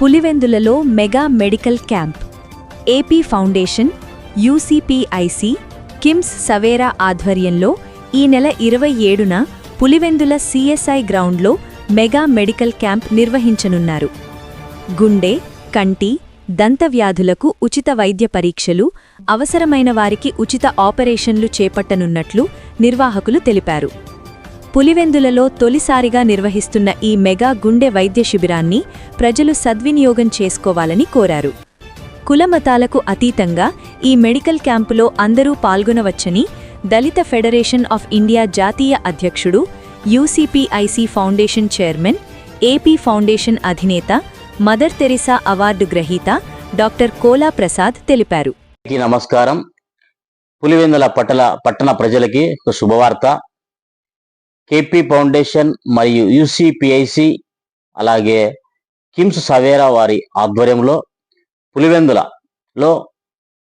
పులివెందులలో mega medical camp AP foundation UCPIC KIMS Savera ఆధ్వర్యంలో ఈ నెల ఇరవై ఏడున పులివెందుల సిఎస్ఐ గ్రౌండ్లో మెగా మెడికల్ క్యాంప్ నిర్వహించనున్నారు. గుండె కంటి దంతవ్యాధులకు ఉచిత వైద్య పరీక్షలు అవసరమైన వారికి ఉచిత ఆపరేషన్లు చేపట్టనున్నట్లు నిర్వాహకులు తెలిపారు. పులివెందులలో తొలిసారిగా నిర్వహిస్తున్న ఈ మెగా గుండె వైద్య శిబిరాన్ని ప్రజలు సద్వినియోగం చేసుకోవాలని కోరారు. కులమతాలకు అతీతంగా ఈ మెడికల్ క్యాంపులో అందరూ పాల్గొనవచ్చని దళిత ఫెడరేషన్ ఆఫ్ ఇండియా జాతీయ అధ్యక్షుడు UCPIC foundation chairman AP foundation అధినేత మదర్ తెరిసా అవార్డు గ్రహీత డాక్టర్ కోలా ప్రసాద్ తెలిపారు. నమస్కారం. పులివెందుల పట్టణ పట్టణ ప్రజలకి ఒక శుభవార్త. కేపీ ఫౌండేషన్ మరియు యూసిపిఐసి అలాగే కిమ్స్ సవేరా వారి ఆధ్వర్యంలో పులివెందులలో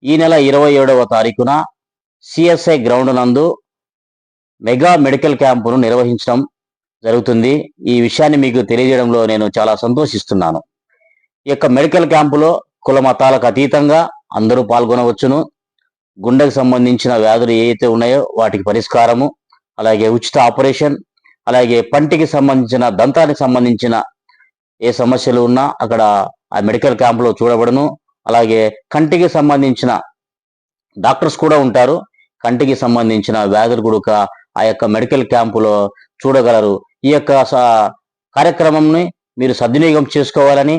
ఈ నెల ఇరవై ఏడవ తారీఖున సిఎస్ఐ గ్రౌండ్ నందు మెగా మెడికల్ క్యాంపును నిర్వహించడం జరుగుతుంది. ఈ విషయాన్ని మీకు తెలియజేయడంలో నేను చాలా సంతోషిస్తున్నాను. ఈ యొక్క మెడికల్ క్యాంపులో కుల మతాలకు అతీతంగా అందరూ పాల్గొనవచ్చును. గుండెకు సంబంధించిన వ్యాధులు ఏవైతే ఉన్నాయో వాటికి పరిష్కారము అలాగే ఉచిత ఆపరేషన్ అలాగే పంటికి సంబంధించిన దంతానికి సంబంధించిన ఏ సమస్యలు ఉన్నా అక్కడ ఆ మెడికల్ క్యాంపులో చూడబడును. అలాగే కంటికి సంబంధించిన డాక్టర్స్ కూడా ఉంటారు. కంటికి సంబంధించిన వ్యాధులు కూడా ఆ యొక్క మెడికల్ క్యాంపులో చూడగలరు. ఈ యొక్క కార్యక్రమంని మీరు సద్వినియోగం చేసుకోవాలని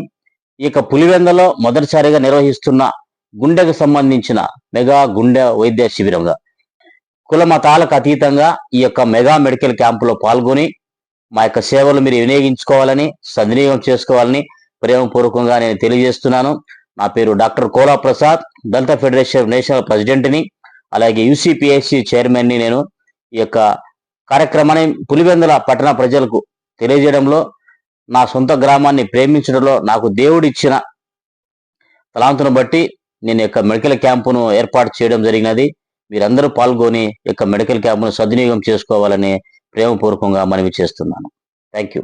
ఈ యొక్క పులివెందలో మొదటిసారిగా నిర్వహిస్తున్న గుండెకు సంబంధించిన మెగా గుండె వైద్య శిబిరంగా. కుల మతాలకు అతీతంగా ఈ యొక్క మెగా మెడికల్ క్యాంపులో పాల్గొని మా యొక్క సేవలు మీరు వినియోగించుకోవాలని సద్వినియోగం చేసుకోవాలని ప్రేమపూర్వకంగా నేను తెలియజేస్తున్నాను. నా పేరు doctor Kola Prasad Dalit federation national ప్రెసిడెంట్ని అలాగే యూసీపీఎస్సి చైర్మన్ని నేను ఈ యొక్క కార్యక్రమాన్ని పులివెందుల పట్టణ ప్రజలకు తెలియజేయడంలో నా సొంత గ్రామాన్ని ప్రేమించడంలో నాకు దేవుడిచ్చిన తలాంతును బట్టి నేను యొక్క మెడికల్ క్యాంపును ఏర్పాటు చేయడం జరిగినది. మీరందరూ పాల్గొని యొక్క మెడికల్ క్యాంపును సద్వినియోగం చేసుకోవాలని ప్రేమపూర్వకంగా మనవి చేస్తున్నాను. Thank you